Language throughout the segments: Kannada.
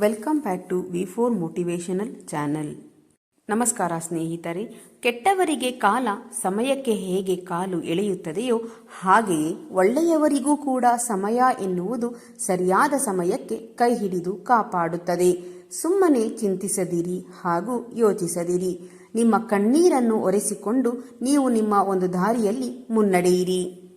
Welcome back to V four motivational channel ನಮಸ್ಕಾರ ಸ್ನೇಹಿತರೆ, ಕೆಟ್ಟವರಿಗೆ ಕಾಲ ಸಮಯಕ್ಕೆ ಹೇಗೆ ಕಾಲು ಎಳೆಯುತ್ತದೆಯೋ ಹಾಗೆಯೇ ಒಳ್ಳೆಯವರಿಗೂ ಕೂಡ ಸಮಯ ಎನ್ನುವುದು ಸರಿಯಾದ ಸಮಯಕ್ಕೆ ಕೈ ಹಿಡಿದು ಕಾಪಾಡುತ್ತದೆ. ಸುಮ್ಮನೆ ಚಿಂತಿಸದಿರಿ ಹಾಗೂ ಯೋಚಿಸದಿರಿ. ನಿಮ್ಮ ಕಣ್ಣೀರನ್ನು ಒರೆಸಿಕೊಂಡು ನೀವು ನಿಮ್ಮ ಒಂದು ದಾರಿಯಲ್ಲಿ ಮುನ್ನಡೆಯಿರಿ.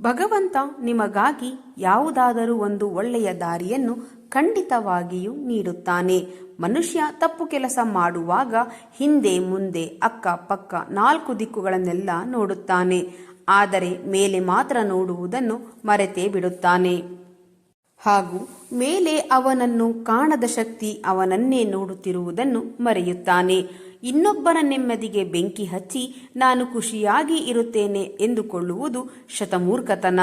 ಭಗವಂತ ನಿಮಗಾಗಿ ಯಾವುದಾದರೂ ಒಂದು ಒಳ್ಳೆಯ ದಾರಿಯನ್ನು ಖಂಡಿತವಾಗಿಯೂ ನೀಡುತ್ತಾನೆ. ಮನುಷ್ಯ ತಪ್ಪು ಕೆಲಸ ಮಾಡುವಾಗ ಹಿಂದೆ ಮುಂದೆ ಅಕ್ಕ ಪಕ್ಕ ನಾಲ್ಕು ದಿಕ್ಕುಗಳನ್ನೆಲ್ಲ ನೋಡುತ್ತಾನೆ. ಆದರೆ ಮೇಲೆ ಮಾತ್ರ ನೋಡುವುದನ್ನು ಮರೆತೇ ಬಿಡುತ್ತಾನೆ. ಹಾಗೂ ಮೇಲೆ ಅವನನ್ನು ಕಾಣದ ಶಕ್ತಿ ಅವನನ್ನೇ ನೋಡುತ್ತಿರುವುದನ್ನು ಮರೆಯುತ್ತಾನೆ. ಇನ್ನೊಬ್ಬರ ನೆಮ್ಮದಿಗೆ ಬೆಂಕಿ ಹಚ್ಚಿ ನಾನು ಖುಷಿಯಾಗಿ ಇರುತ್ತೇನೆ ಎಂದುಕೊಳ್ಳುವುದು ಶತಮೂರ್ಖತನ.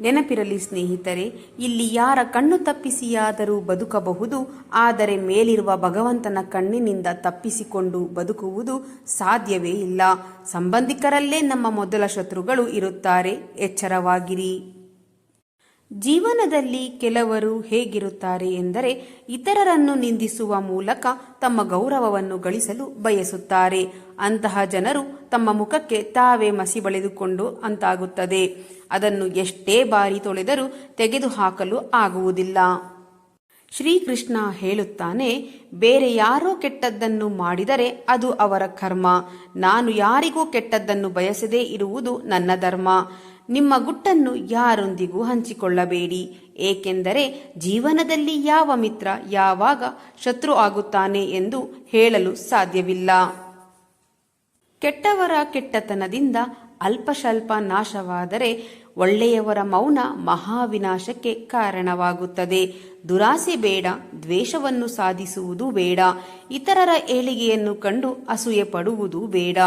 ನೆನಪಿರಲಿ ಸ್ನೇಹಿತರೆ, ಇಲ್ಲಿ ಯಾರ ಕಣ್ಣು ತಪ್ಪಿಸಿಯಾದರೂ ಬದುಕಬಹುದು, ಆದರೆ ಮೇಲಿರುವ ಭಗವಂತನ ಕಣ್ಣಿನಿಂದ ತಪ್ಪಿಸಿಕೊಂಡು ಬದುಕುವುದು ಸಾಧ್ಯವೇ ಇಲ್ಲ. ಸಂಬಂಧಿಕರಲ್ಲೇ ನಮ್ಮ ಮೊದಲ ಶತ್ರುಗಳು ಇರುತ್ತಾರೆ, ಎಚ್ಚರವಾಗಿರಿ. ಜೀವನದಲ್ಲಿ ಕೆಲವರು ಹೇಗಿರುತ್ತಾರೆ ಎಂದರೆ ಇತರರನ್ನು ನಿಂದಿಸುವ ಮೂಲಕ ತಮ್ಮ ಗೌರವವನ್ನು ಗಳಿಸಲು ಬಯಸುತ್ತಾರೆ. ಅಂತಹ ಜನರು ತಮ್ಮ ಮುಖಕ್ಕೆ ತಾವೇ ಮಸಿ ಬಳಿದುಕೊಂಡು ಅಂತಾಗುತ್ತದೆ. ಅದನ್ನು ಎಷ್ಟೇ ಬಾರಿ ತೊಳೆದರೂ ತೆಗೆದುಹಾಕಲು ಆಗುವುದಿಲ್ಲ. ಶ್ರೀಕೃಷ್ಣ ಹೇಳುತ್ತಾನೆ, ಬೇರೆ ಯಾರೋ ಕೆಟ್ಟದ್ದನ್ನು ಮಾಡಿದರೆ ಅದು ಅವರ ಕರ್ಮ. ನಾನು ಯಾರಿಗೂ ಕೆಟ್ಟದ್ದನ್ನು ಬಯಸದೇ ಇರುವುದು ನನ್ನ ಧರ್ಮ. ನಿಮ್ಮ ಗುಟ್ಟನ್ನು ಯಾರೊಂದಿಗೂ ಹಂಚಿಕೊಳ್ಳಬೇಡಿ, ಏಕೆಂದರೆ ಜೀವನದಲ್ಲಿ ಯಾವ ಮಿತ್ರ ಯಾವಾಗ ಶತ್ರು ಆಗುತ್ತಾನೆ ಎಂದು ಹೇಳಲು ಸಾಧ್ಯವಿಲ್ಲ. ಕೆಟ್ಟವರ ಕೆಟ್ಟತನದಿಂದ ಸ್ವಲ್ಪ ನಾಶವಾದರೆ ಒಳ್ಳೆಯವರ ಮೌನ ಮಹಾವಿನಾಶಕ್ಕೆ ಕಾರಣವಾಗುತ್ತದೆ. ದುರಾಸೆ ಬೇಡ, ದ್ವೇಷವನ್ನು ಸಾಧಿಸುವುದು ಬೇಡ, ಇತರರ ಏಳಿಗೆಯನ್ನು ಕಂಡು ಅಸೂಯೆ ಪಡುವುದು ಬೇಡ.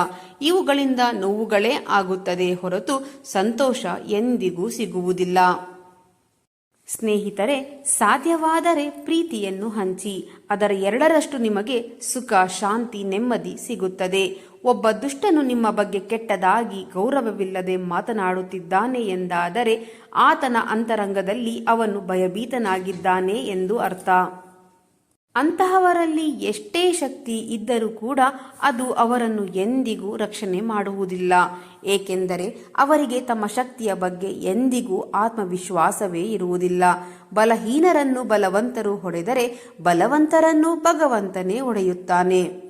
ಇವುಗಳಿಂದ ನೋವುಗಳೇ ಆಗುತ್ತದೆ ಹೊರತು ಸಂತೋಷ ಎಂದಿಗೂ ಸಿಗುವುದಿಲ್ಲ. ಸ್ನೇಹಿತರೆ, ಸಾಧ್ಯವಾದರೆ ಪ್ರೀತಿಯನ್ನು ಹಂಚಿ, ಅದರ ಎರಡರಷ್ಟು ನಿಮಗೆ ಸುಖ, ಶಾಂತಿ, ನೆಮ್ಮದಿ ಸಿಗುತ್ತದೆ. ಒಬ್ಬ ದುಷ್ಟನು ನಿಮ್ಮ ಬಗ್ಗೆ ಕೆಟ್ಟದಾಗಿ, ಗೌರವವಿಲ್ಲದೆ ಮಾತನಾಡುತ್ತಿದ್ದಾನೆ ಎಂದಾದರೆ, ಆತನ ಅಂತರಂಗದಲ್ಲಿ ಅವನು ಭಯಭೀತನಾಗಿದ್ದಾನೆ ಎಂದು ಅರ್ಥ. ಅಂತಹವರಲ್ಲಿ ಎಷ್ಟೇ ಶಕ್ತಿ ಇದ್ದರೂ ಕೂಡ ಅದು ಅವರನ್ನು ಎಂದಿಗೂ ರಕ್ಷಣೆ ಮಾಡುವುದಿಲ್ಲ. ಏಕೆಂದರೆ ಅವರಿಗೆ ತಮ್ಮ ಶಕ್ತಿಯ ಬಗ್ಗೆ ಎಂದಿಗೂ ಆತ್ಮವಿಶ್ವಾಸವೇ ಇರುವುದಿಲ್ಲ. ಬಲಹೀನರನ್ನು ಬಲವಂತರು ಹೊಡೆದರೆ ಬಲವಂತರನ್ನು ಭಗವಂತನೇ ಹೊಡೆಯುತ್ತಾನೆ.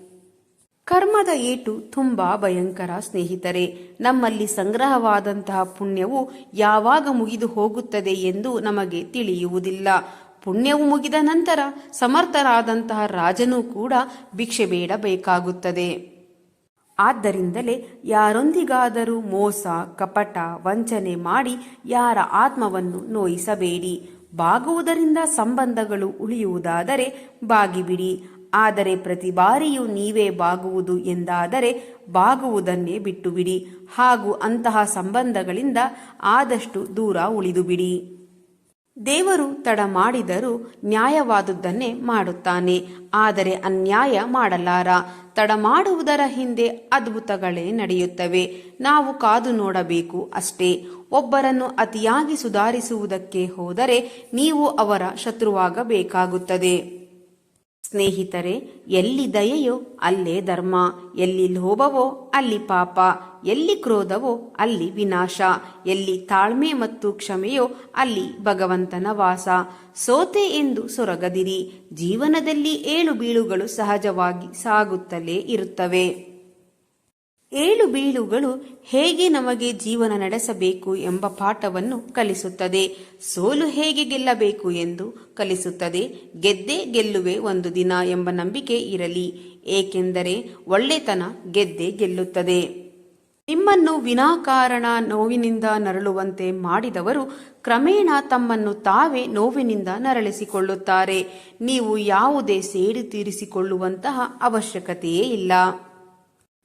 ಕರ್ಮದ ಏಟು ತುಂಬಾ ಭಯಂಕರ ಸ್ನೇಹಿತರೆ, ನಮ್ಮಲ್ಲಿ ಸಂಗ್ರಹವಾದಂತಹ ಪುಣ್ಯವು ಯಾವಾಗ ಮುಗಿದು ಹೋಗುತ್ತದೆ ಎಂದು ನಮಗೆ ತಿಳಿಯುವುದಿಲ್ಲ. ಪುಣ್ಯವು ಮುಗಿದ ನಂತರ ಸಮರ್ಥರಾದಂತಹ ರಾಜನೂ ಕೂಡ ಭಿಕ್ಷೆ ಬೇಡಬೇಕಾಗುತ್ತದೆ. ಆದ್ದರಿಂದಲೇ ಯಾರೊಂದಿಗಾದರೂ ಮೋಸ, ಕಪಟ, ವಂಚನೆ ಮಾಡಿ ಯಾರ ಆತ್ಮವನ್ನು ನೋಯಿಸಬೇಡಿ. ಬಾಗುವುದರಿಂದ ಸಂಬಂಧಗಳು ಉಳಿಯುವುದಾದರೆ ಬಾಗಿಬಿಡಿ. ಆದರೆ ಪ್ರತಿ ಬಾರಿಯೂ ನೀವೇ ಬಾಗುವುದು ಎಂದಾದರೆ ಬಾಗುವುದನ್ನೇ ಬಿಟ್ಟುಬಿಡಿ. ಹಾಗೂ ಅಂತಹ ಸಂಬಂಧಗಳಿಂದ ಆದಷ್ಟು ದೂರ ಉಳಿದುಬಿಡಿ. ದೇವರು ತಡ ಮಾಡಿದರೂ ನ್ಯಾಯವಾದುದನ್ನೇ ಮಾಡುತ್ತಾನೆ, ಆದರೆ ಅನ್ಯಾಯ ಮಾಡಲಾರ. ತಡ ಮಾಡುವುದರ ಹಿಂದೆ ಅದ್ಭುತಗಳೇ ನಡೆಯುತ್ತವೆ. ನಾವು ಕಾದು ನೋಡಬೇಕು ಅಷ್ಟೇ. ಒಬ್ಬರನ್ನು ಅತಿಯಾಗಿ ಸುಧಾರಿಸುವುದಕ್ಕೆ ಹೋದರೆ ನೀವು ಅವರ ಶತ್ರುವಾಗಬೇಕಾಗುತ್ತದೆ. ಸ್ನೇಹಿತರೆ, ಎಲ್ಲಿ ದಯೆಯೋ ಅಲ್ಲೇ ಧರ್ಮ, ಎಲ್ಲಿ ಲೋಭವೋ ಅಲ್ಲಿ ಪಾಪ, ಎಲ್ಲಿ ಕ್ರೋಧವೋ ಅಲ್ಲಿ ವಿನಾಶ, ಎಲ್ಲಿ ತಾಳ್ಮೆ ಮತ್ತು ಕ್ಷಮೆಯೋ ಅಲ್ಲಿ ಭಗವಂತನ ವಾಸ. ಸೋತೆ ಎಂದು ಸೊರಗದಿರಿ, ಜೀವನದಲ್ಲಿ ಏಳು ಬೀಳುಗಳು ಸಹಜವಾಗಿ ಸಾಗುತ್ತಲೇ ಇರುತ್ತವೆ. ಏಳು ಬೀಳುಗಳು ಹೇಗೆ ನಮಗೆ ಜೀವನ ನಡೆಸಬೇಕು ಎಂಬ ಪಾಠವನ್ನು ಕಲಿಸುತ್ತದೆ. ಸೋಲು ಹೇಗೆ ಗೆಲ್ಲಬೇಕು ಎಂದು ಕಲಿಸುತ್ತದೆ. ಗೆದ್ದೇ ಗೆಲ್ಲುವೆ ಒಂದು ದಿನ ಎಂಬ ನಂಬಿಕೆ ಇರಲಿ. ಏಕೆಂದರೆ ಒಳ್ಳೆತನ ಗೆದ್ದೇ ಗೆಲ್ಲುತ್ತದೆ. ನಿಮ್ಮನ್ನು ವಿನಾಕಾರಣ ನೋವಿನಿಂದ ನರಳುವಂತೆ ಮಾಡಿದವರು ಕ್ರಮೇಣ ತಮ್ಮನ್ನು ತಾವೇ ನೋವಿನಿಂದ ನರಳಿಸಿಕೊಳ್ಳುತ್ತಾರೆ. ನೀವು ಯಾವುದೇ ಸೇಡು ತೀರಿಸಿಕೊಳ್ಳುವಂತಹ ಅವಶ್ಯಕತೆಯೇ ಇಲ್ಲ.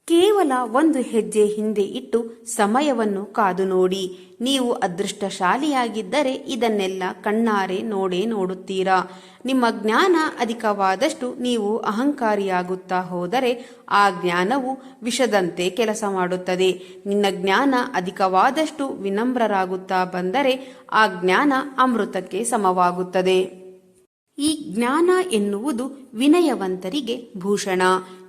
ಕೇವಲ ಒಂದು ಹೆಜ್ಜೆ ಹಿಂದೆ ಇಟ್ಟು ಸಮಯವನ್ನು ಕಾದು ನೋಡಿ ನೀವು ಅದೃಷ್ಟಶಾಲಿಯಾಗಿದ್ದರೆ ಇದನ್ನೆಲ್ಲ ಕಣ್ಣಾರೆ ನೋಡೇ ನೋಡುತ್ತೀರಾ. ನಿಮ್ಮ ಜ್ಞಾನ ಅಧಿಕವಾದಷ್ಟು ನೀವು ಅಹಂಕಾರಿಯಾಗುತ್ತಾ ಹೋದರೆ ಆ ಜ್ಞಾನವು ವಿಷದಂತೆ ಕೆಲಸ ಮಾಡುತ್ತದೆ. ನಿನ್ನ ಜ್ಞಾನ ಅಧಿಕವಾದಷ್ಟು ವಿನಮ್ರರಾಗುತ್ತಾ ಬಂದರೆ ಆ ಜ್ಞಾನ ಅಮೃತಕ್ಕೆ ಸಮವಾಗುತ್ತದೆ. ಈ ಜ್ಞಾನ ಎನ್ನುವುದು ವಿನಯವಂತರಿಗೆ ಭೂಷಣ.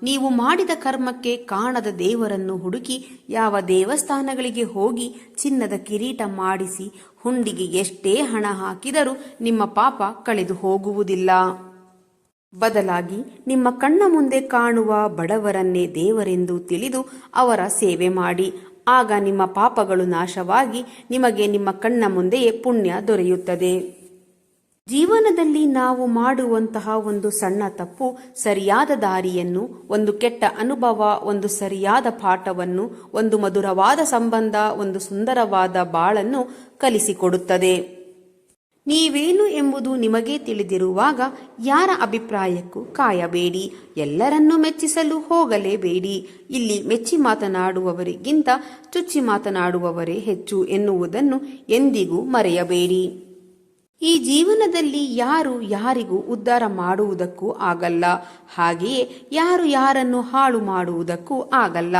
ನೀವು ಮಾಡಿದ ಕರ್ಮಕ್ಕೆ ಕಾಣದ ದೇವರನ್ನು ಹುಡುಕಿ, ಯಾವ ದೇವಸ್ಥಾನಗಳಿಗೆ ಹೋಗಿ ಚಿನ್ನದ ಕಿರೀಟ ಮಾಡಿಸಿ, ಹುಂಡಿಗೆ ಎಷ್ಟೇ ಹಣ ಹಾಕಿದರೂ ನಿಮ್ಮ ಪಾಪ ಕಳೆದು ಹೋಗುವುದಿಲ್ಲ. ಬದಲಾಗಿ, ನಿಮ್ಮ ಕಣ್ಣ ಮುಂದೆ ಕಾಣುವ ಬಡವರನ್ನೇ ದೇವರೆಂದು ತಿಳಿದು ಅವರ ಸೇವೆ ಮಾಡಿ. ಆಗ ನಿಮ್ಮ ಪಾಪಗಳು ನಾಶವಾಗಿ ನಿಮಗೆ ನಿಮ್ಮ ಕಣ್ಣ ಮುಂದೆಯೇ ಪುಣ್ಯ ದೊರೆಯುತ್ತದೆ. ಜೀವನದಲ್ಲಿ ನಾವು ಮಾಡುವಂತಹ ಒಂದು ಸಣ್ಣ ತಪ್ಪು, ಸರಿಯಾದ ದಾರಿಯನ್ನು, ಒಂದು ಕೆಟ್ಟ ಅನುಭವ, ಒಂದು ಸರಿಯಾದ ಪಾಠವನ್ನು, ಒಂದು ಮಧುರವಾದ ಸಂಬಂಧ, ಒಂದು ಸುಂದರವಾದ ಬಾಳನ್ನು ಕಲಿಸಿಕೊಡುತ್ತದೆ. ನೀವೇನು ಎಂಬುದು ನಿಮಗೆ ತಿಳಿದಿರುವಾಗ ಯಾರ ಅಭಿಪ್ರಾಯಕ್ಕೂ ಕಾಯಬೇಡಿ. ಎಲ್ಲರನ್ನೂ ಮೆಚ್ಚಿಸಲು ಹೋಗಲೇಬೇಡಿ. ಇಲ್ಲಿ ಮೆಚ್ಚಿ ಮಾತನಾಡುವವರಿಗಿಂತ ಚುಚ್ಚಿ ಮಾತನಾಡುವವರೇ ಹೆಚ್ಚು ಎನ್ನುವುದನ್ನು ಎಂದಿಗೂ ಮರೆಯಬೇಡಿ. ಈ ಜೀವನದಲ್ಲಿ ಯಾರು ಯಾರಿಗೂ ಉದ್ಧಾರ ಮಾಡುವುದಕ್ಕೂ ಆಗಲ್ಲ. ಹಾಗೆಯೇ ಯಾರು ಯಾರನ್ನು ಹಾಳು ಮಾಡುವುದಕ್ಕೂ ಆಗಲ್ಲ.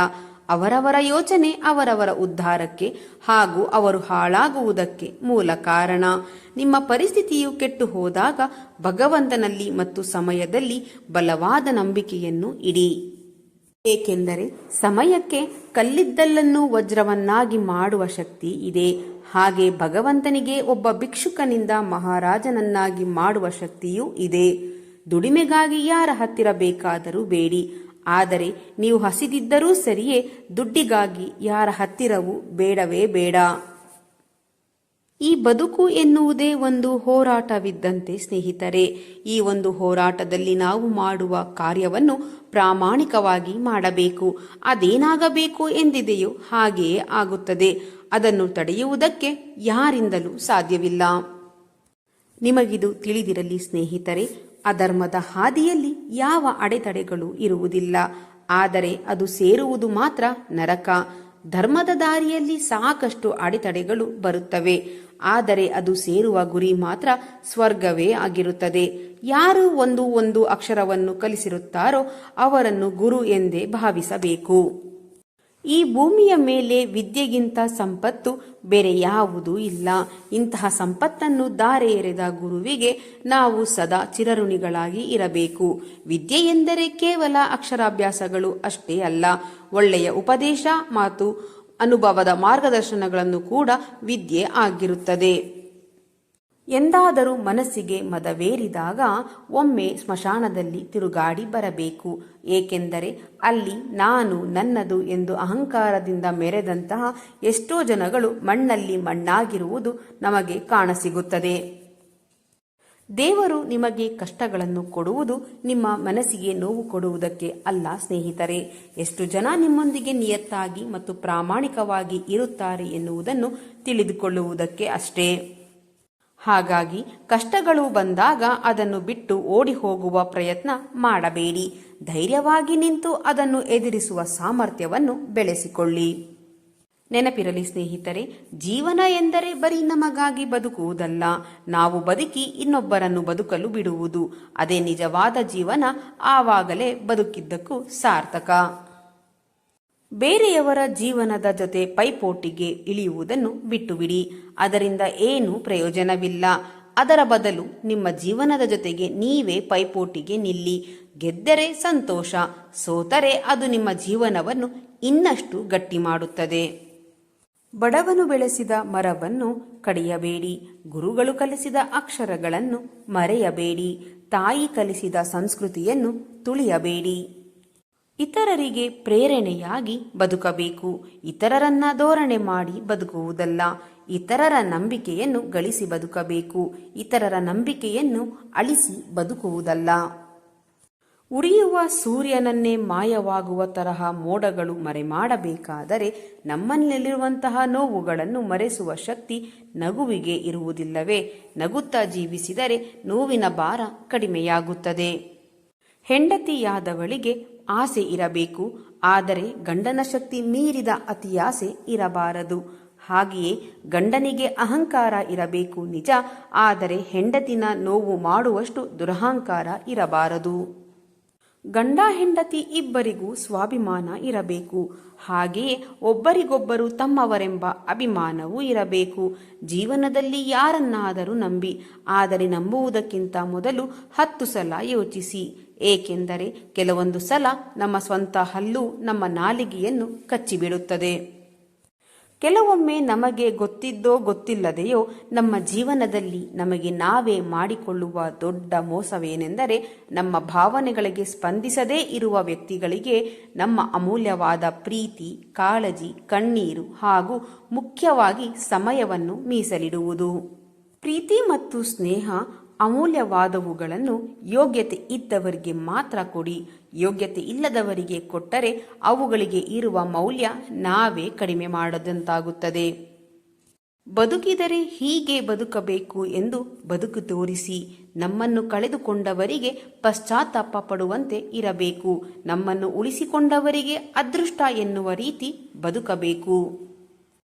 ಅವರವರ ಯೋಚನೆ ಅವರವರ ಉದ್ಧಾರಕ್ಕೆ ಹಾಗೂ ಅವರು ಹಾಳಾಗುವುದಕ್ಕೆ ಮೂಲ ಕಾರಣ. ನಿಮ್ಮ ಪರಿಸ್ಥಿತಿಯು ಕೆಟ್ಟು ಹೋದಾಗ ಭಗವಂತನಲ್ಲಿ ಮತ್ತು ಸಮಯದಲ್ಲಿ ಬಲವಾದ ನಂಬಿಕೆಯನ್ನು ಇಡಿ. ಏಕೆಂದರೆ ಸಮಯಕ್ಕೆ ಕಲ್ಲಿದ್ದಲ್ಲನ್ನು ವಜ್ರವನ್ನಾಗಿ ಮಾಡುವ ಶಕ್ತಿ ಇದೆ. ಹಾಗೆ ಭಗವಂತನಿಗೆ ಒಬ್ಬ ಭಿಕ್ಷುಕನಿಂದ ಮಹಾರಾಜನನ್ನಾಗಿ ಮಾಡುವ ಶಕ್ತಿಯೂ ಇದೆ. ದುಡಿಮೆಗಾಗಿ ಯಾರ ಹತ್ತಿರ ಬೇಕಾದರೂ ಬೇಡಿ. ಆದರೆ ನೀವು ಹಸಿದಿದ್ದರೂ ಸರಿಯೇ, ದುಡ್ಡಿಗಾಗಿ ಯಾರ ಹತ್ತಿರವೂ ಬೇಡವೇ ಬೇಡ. ಈ ಬದುಕು ಎನ್ನುವುದೇ ಒಂದು ಹೋರಾಟವಿದ್ದಂತೆ ಸ್ನೇಹಿತರೆ. ಈ ಒಂದು ಹೋರಾಟದಲ್ಲಿ ನಾವು ಮಾಡುವ ಕಾರ್ಯವನ್ನು ಪ್ರಾಮಾಣಿಕವಾಗಿ ಮಾಡಬೇಕು. ಅದೇನಾಗಬೇಕು ಎಂದಿದೆಯೋ ಹಾಗೆಯೇ ಆಗುತ್ತದೆ. ಅದನ್ನು ತಡೆಯುವುದಕ್ಕೆ ಯಾರಿಂದಲೂ ಸಾಧ್ಯವಿಲ್ಲ. ನಿಮಗಿದು ತಿಳಿದಿರಲಿ ಸ್ನೇಹಿತರೆ, ಅಧರ್ಮದ ಹಾದಿಯಲ್ಲಿ ಯಾವ ಅಡೆತಡೆಗಳು ಇರುವುದಿಲ್ಲ. ಆದರೆ ಅದು ಸೇರುವುದು ಮಾತ್ರ ನರಕ. ಧರ್ಮದ ದಾರಿಯಲ್ಲಿ ಸಾಕಷ್ಟು ಅಡೆತಡೆಗಳು ಬರುತ್ತವೆ. ಆದರೆ ಅದು ಸೇರುವ ಗುರಿ ಮಾತ್ರ ಸ್ವರ್ಗವೇ ಆಗಿರುತ್ತದೆ. ಯಾರು ಒಂದು ಒಂದು ಅಕ್ಷರವನ್ನು ಕಲಿಸಿರುತ್ತಾರೋ ಅವರನ್ನು ಗುರು ಎಂದೇ ಭಾವಿಸಬೇಕು. ಈ ಭೂಮಿಯ ಮೇಲೆ ವಿದ್ಯೆಗಿಂತ ಸಂಪತ್ತು ಬೇರೆ ಯಾವುದೂ ಇಲ್ಲ. ಇಂತಹ ಸಂಪತ್ತನ್ನು ದಾರೆ ಎರೆದ ಗುರುವಿಗೆ ನಾವು ಸದಾ ಚಿರಋಣಿಗಳಾಗಿ ಇರಬೇಕು. ವಿದ್ಯೆ ಎಂದರೆ ಕೇವಲ ಅಕ್ಷರಾಭ್ಯಾಸಗಳು ಅಷ್ಟೇ ಅಲ್ಲ. ಒಳ್ಳೆಯ ಉಪದೇಶ ಮತ್ತು ಅನುಭವದ ಮಾರ್ಗದರ್ಶನಗಳನ್ನು ಕೂಡ ವಿದ್ಯೆ ಆಗಿರುತ್ತದೆ. ಎಂದಾದರೂ ಮನಸ್ಸಿಗೆ ಮದವೇರಿದಾಗ ಒಮ್ಮೆ ಸ್ಮಶಾನದಲ್ಲಿ ತಿರುಗಾಡಿ ಬರಬೇಕು. ಏಕೆಂದರೆ ಅಲ್ಲಿ ನಾನು ನನ್ನದು ಎಂದು ಅಹಂಕಾರದಿಂದ ಮೆರೆದಂತಹ ಎಷ್ಟೋ ಜನಗಳು ಮಣ್ಣಲ್ಲಿ ಮಣ್ಣಾಗಿರುವುದು ನಮಗೆ ಕಾಣಸಿಗುತ್ತದೆ. ದೇವರು ನಿಮಗೆ ಕಷ್ಟಗಳನ್ನು ಕೊಡುವುದು ನಿಮ್ಮ ಮನಸ್ಸಿಗೆ ನೋವು ಕೊಡುವುದಕ್ಕೆ ಅಲ್ಲ, ಸ್ನೇಹಿತರೆ. ಎಷ್ಟು ಜನ ನಿಮ್ಮೊಂದಿಗೆ ನಿಯತ್ತಾಗಿ ಮತ್ತು ಪ್ರಾಮಾಣಿಕವಾಗಿ ಇರುತ್ತಾರೆ ಎನ್ನುವುದನ್ನು ತಿಳಿದುಕೊಳ್ಳುವುದಕ್ಕೆ ಅಷ್ಟೇ. ಹಾಗಾಗಿ ಕಷ್ಟಗಳು ಬಂದಾಗ ಅದನ್ನು ಬಿಟ್ಟು ಓಡಿ ಹೋಗುವ ಪ್ರಯತ್ನ ಮಾಡಬೇಡಿ. ಧೈರ್ಯವಾಗಿ ನಿಂತು ಅದನ್ನು ಎದುರಿಸುವ ಸಾಮರ್ಥ್ಯವನ್ನು ಬೆಳೆಸಿಕೊಳ್ಳಿ. ನೆನಪಿರಲಿ ಸ್ನೇಹಿತರೆ, ಜೀವನ ಎಂದರೆ ಬರೀ ನಮಗಾಗಿ ಬದುಕುವುದಲ್ಲ. ನಾವು ಬದುಕಿ ಇನ್ನೊಬ್ಬರನ್ನು ಬದುಕಲು ಬಿಡುವುದು. ಅದೇ ನಿಜವಾದ ಜೀವನ ಆವಾಗಲೇ ಬದುಕಿದ್ದಕ್ಕೂ ಸಾರ್ಥಕ. ಬೇರೆಯವರ ಜೀವನದ ಜೊತೆ ಪೈಪೋಟಿಗೆ ಇಳಿಯುವುದನ್ನು ಬಿಟ್ಟುಬಿಡಿ. ಅದರಿಂದ ಏನೂ ಪ್ರಯೋಜನವಿಲ್ಲ. ಅದರ ಬದಲು ನಿಮ್ಮ ಜೀವನದ ಜೊತೆಗೆ ನೀವೇ ಪೈಪೋಟಿಗೆ ನಿಲ್ಲಿ. ಗೆದ್ದರೆ ಸಂತೋಷ, ಸೋತರೆ ಅದು ನಿಮ್ಮ ಜೀವನವನ್ನು ಇನ್ನಷ್ಟು ಗಟ್ಟಿ ಮಾಡುತ್ತದೆ ಬಡವನು ಬೆಳೆಸಿದ ಮರವನ್ನು ಕಡಿಯಬೇಡಿ. ಗುರುಗಳು ಕಲಿಸಿದ ಅಕ್ಷರಗಳನ್ನು ಮರೆಯಬೇಡಿ. ತಾಯಿ ಕಲಿಸಿದ ಸಂಸ್ಕೃತಿಯನ್ನು ತುಳಿಯಬೇಡಿ. ಇತರರಿಗೆ ಪ್ರೇರಣೆಯಾಗಿ ಬದುಕಬೇಕು. ಇತರರನ್ನ ಧೋರಣೆ ಮಾಡಿ ಬದುಕುವುದಲ್ಲ. ಇತರರ ನಂಬಿಕೆಯನ್ನು ಗಳಿಸಿ ಬದುಕಬೇಕು. ಇತರರ ನಂಬಿಕೆಯನ್ನು ಅಳಿಸಿ ಬದುಕುವುದಲ್ಲ. ಉರಿಯುವ ಸೂರ್ಯನನ್ನೇ ಮಾಯವಾಗುವ ತರಹ ಮೋಡಗಳು ಮರೆಮಾಡಬೇಕಾದರೆ ನಮ್ಮಲ್ಲಿರುವಂತಹ ನೋವುಗಳನ್ನು ಮರೆಸುವ ಶಕ್ತಿ ನಗುವಿಗೆ ಇರುವುದಿಲ್ಲವೇ? ನಗುತ್ತಾ ಜೀವಿಸಿದರೆ ನೋವಿನ ಭಾರ ಕಡಿಮೆಯಾಗುತ್ತದೆ. ಹೆಂಡತಿಯಾದವಳಿಗೆ ಆಸೆ ಇರಬೇಕು, ಆದರೆ ಗಂಡನ ಶಕ್ತಿ ಮೀರಿದ ಅತಿಯಾಸೆ ಇರಬಾರದು. ಹಾಗೆಯೇ ಗಂಡನಿಗೆ ಅಹಂಕಾರ ಇರಬೇಕು ನಿಜ, ಆದರೆ ಹೆಂಡತಿನ ನೋವು ಮಾಡುವಷ್ಟು ದುರಹಂಕಾರ ಇರಬಾರದು. ಗಂಡ ಹೆಂಡತಿ ಇಬ್ಬರಿಗೂ ಸ್ವಾಭಿಮಾನ ಇರಬೇಕು. ಹಾಗೆಯೇ ಒಬ್ಬರಿಗೊಬ್ಬರು ತಮ್ಮವರೆಂಬ ಅಭಿಮಾನವೂ ಇರಬೇಕು. ಜೀವನದಲ್ಲಿ ಯಾರನ್ನಾದರೂ ನಂಬಿ, ಆದರೆ ನಂಬುವುದಕ್ಕಿಂತ ಮೊದಲು ಹತ್ತು ಸಲ ಯೋಚಿಸಿ. ಏಕೆಂದರೆ ಕೆಲವೊಂದು ಸಲ ನಮ್ಮ ಸ್ವಂತ ಹಲ್ಲು ನಮ್ಮ ನಾಲಿಗೆಯನ್ನು ಕಚ್ಚಿಬಿಡುತ್ತದೆ. ಕೆಲವೊಮ್ಮೆ ನಮಗೆ ಗೊತ್ತಿದ್ದೋ ಗೊತ್ತಿಲ್ಲದೆಯೋ ನಮ್ಮ ಜೀವನದಲ್ಲಿ ನಮಗೆ ನಾವೇ ಮಾಡಿಕೊಳ್ಳುವ ದೊಡ್ಡ ಮೋಸವೇನೆಂದರೆ ನಮ್ಮ ಭಾವನೆಗಳಿಗೆ ಸ್ಪಂದಿಸದೇ ಇರುವ ವ್ಯಕ್ತಿಗಳಿಗೆ ನಮ್ಮ ಅಮೂಲ್ಯವಾದ ಪ್ರೀತಿ, ಕಾಳಜಿ, ಕಣ್ಣೀರು ಹಾಗೂ ಮುಖ್ಯವಾಗಿ ಸಮಯವನ್ನು ಮೀಸಲಿಡುವುದು. ಪ್ರೀತಿ ಮತ್ತು ಸ್ನೇಹ ಅಮೂಲ್ಯವಾದವುಗಳನ್ನು ಯೋಗ್ಯತೆ ಇದ್ದವರಿಗೆ ಮಾತ್ರ ಕೊಡಿ. ಯೋಗ್ಯತೆ ಇಲ್ಲದವರಿಗೆ ಕೊಟ್ಟರೆ ಅವುಗಳಿಗೆ ಇರುವ ಮೌಲ್ಯ ನಾವೇ ಕಡಿಮೆ ಮಾಡದಂತಾಗುತ್ತದೆ. ಬದುಕಿದರೆ ಹೀಗೆ ಬದುಕಬೇಕು ಎಂದು ಬದುಕು ತೋರಿಸಿ. ನಮ್ಮನ್ನು ಕಳೆದುಕೊಂಡವರಿಗೆ ಪಶ್ಚಾತ್ತಾಪ ಪಡುವಂತೆ ಇರಬೇಕು. ನಮ್ಮನ್ನು ಉಳಿಸಿಕೊಂಡವರಿಗೆ ಅದೃಷ್ಟ ಎನ್ನುವ ರೀತಿ ಬದುಕಬೇಕು.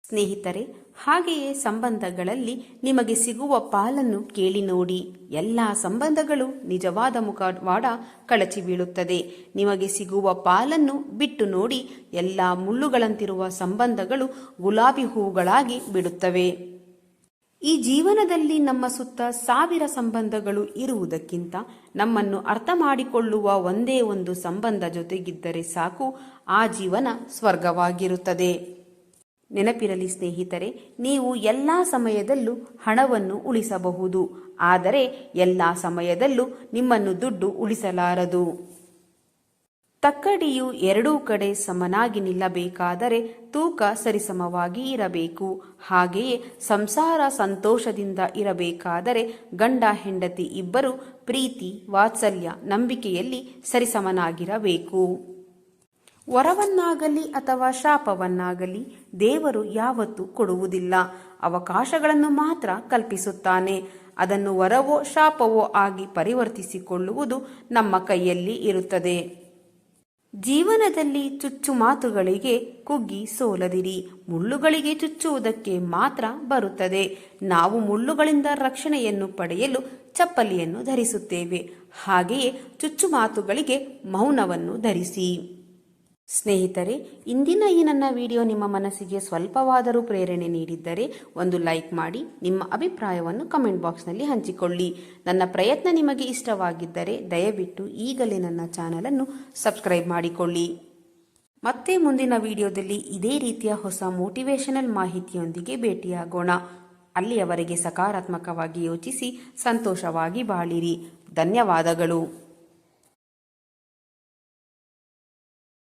ಸ್ನೇಹಿತರೆ ಹಾಗೆಯೇ ಸಂಬಂಧಗಳಲ್ಲಿ ನಿಮಗೆ ಸಿಗುವ ಪಾಲನ್ನು ಕೇಳಿ ನೋಡಿ. ಎಲ್ಲ ಸಂಬಂಧಗಳು ನಿಜವಾದ ಮುಖವಾಡ ಕಳಚಿ ಬೀಳುತ್ತದೆ. ನಿಮಗೆ ಸಿಗುವ ಪಾಲನ್ನು ಬಿಟ್ಟು ನೋಡಿ ಎಲ್ಲ ಮುಳ್ಳುಗಳಂತಿರುವ ಸಂಬಂಧಗಳು ಗುಲಾಬಿ ಹೂಗಳಾಗಿ ಬಿಡುತ್ತವೆ. ಈ ಜೀವನದಲ್ಲಿ ನಮ್ಮ ಸುತ್ತ ಸಾವಿರ ಸಂಬಂಧಗಳು ಇರುವುದಕ್ಕಿಂತ ನಮ್ಮನ್ನು ಅರ್ಥ ಮಾಡಿಕೊಳ್ಳುವ ಒಂದೇ ಒಂದು ಸಂಬಂಧ ಜೊತೆಗಿದ್ದರೆ ಸಾಕು, ಆ ಜೀವನ ಸ್ವರ್ಗವಾಗಿರುತ್ತದೆ. ನೆನಪಿರಲಿ ಸ್ನೇಹಿತರೆ, ನೀವು ಎಲ್ಲ ಸಮಯದಲ್ಲೂ ಹಣವನ್ನು ಉಳಿಸಬಹುದು. ಆದರೆ ಎಲ್ಲ ಸಮಯದಲ್ಲೂ ನಿಮ್ಮನ್ನು ದುಡ್ಡು ಉಳಿಸಲಾರದು. ತಕ್ಕಡಿಯು ಎರಡೂ ಕಡೆ ಸಮನಾಗಿ ನಿಲ್ಲಬೇಕಾದರೆ ತೂಕ ಸರಿಸಮವಾಗಿ ಇರಬೇಕು. ಹಾಗೆಯೇ ಸಂಸಾರ ಸಂತೋಷದಿಂದ ಇರಬೇಕಾದರೆ ಗಂಡ, ಹೆಂಡತಿ ಇಬ್ಬರು ಪ್ರೀತಿ, ವಾತ್ಸಲ್ಯ, ನಂಬಿಕೆಯಲ್ಲಿ ಸರಿಸಮನಾಗಿರಬೇಕು. ವರವನ್ನಾಗಲಿ ಅಥವಾ ಶಾಪವನ್ನಾಗಲಿ ದೇವರು ಯಾವತ್ತೂ ಕೊಡುವುದಿಲ್ಲ. ಅವಕಾಶಗಳನ್ನು ಮಾತ್ರ ಕಲ್ಪಿಸುತ್ತಾನೆ. ಅದನ್ನು ವರವೋ ಶಾಪವೋ ಆಗಿ ಪರಿವರ್ತಿಸಿಕೊಳ್ಳುವುದು ನಮ್ಮ ಕೈಯಲ್ಲಿ ಇರುತ್ತದೆ. ಜೀವನದಲ್ಲಿ ಚುಚ್ಚು ಮಾತುಗಳಿಗೆ ಕುಗ್ಗಿ ಸೋಲದಿರಿ. ಮುಳ್ಳುಗಳಿಗೆ ಚುಚ್ಚುವುದಕ್ಕೆ ಮಾತ್ರ ಬರುತ್ತದೆ. ನಾವು ಮುಳ್ಳುಗಳಿಂದ ರಕ್ಷಣೆಯನ್ನು ಪಡೆಯಲು ಚಪ್ಪಲಿಯನ್ನು ಧರಿಸುತ್ತೇವೆ. ಹಾಗೆಯೇ ಚುಚ್ಚು ಮಾತುಗಳಿಗೆ ಮೌನವನ್ನು ಧರಿಸಿ. ಸ್ನೇಹಿತರೆ, ಇಂದಿನ ಈ ನನ್ನ ವಿಡಿಯೋ ನಿಮ್ಮ ಮನಸ್ಸಿಗೆ ಸ್ವಲ್ಪವಾದರೂ ಪ್ರೇರಣೆ ನೀಡಿದ್ದರೆ ಒಂದು ಲೈಕ್ ಮಾಡಿ, ನಿಮ್ಮ ಅಭಿಪ್ರಾಯವನ್ನು ಕಮೆಂಟ್ ಬಾಕ್ಸ್ನಲ್ಲಿ ಹಂಚಿಕೊಳ್ಳಿ. ನನ್ನ ಪ್ರಯತ್ನ ನಿಮಗೆ ಇಷ್ಟವಾಗಿದ್ದರೆ ದಯವಿಟ್ಟು ಈಗಲೇ ನನ್ನ ಚಾನಲನ್ನು ಸಬ್ಸ್ಕ್ರೈಬ್ ಮಾಡಿಕೊಳ್ಳಿ. ಮತ್ತೆ ಮುಂದಿನ ವಿಡಿಯೋದಲ್ಲಿ ಇದೇ ರೀತಿಯ ಹೊಸ ಮೋಟಿವೇಶನಲ್ ಮಾಹಿತಿಯೊಂದಿಗೆ ಭೇಟಿಯಾಗೋಣ. ಅಲ್ಲಿಯವರೆಗೆ ಸಕಾರಾತ್ಮಕವಾಗಿ ಯೋಚಿಸಿ, ಸಂತೋಷವಾಗಿ ಬಾಳಿರಿ. ಧನ್ಯವಾದಗಳು.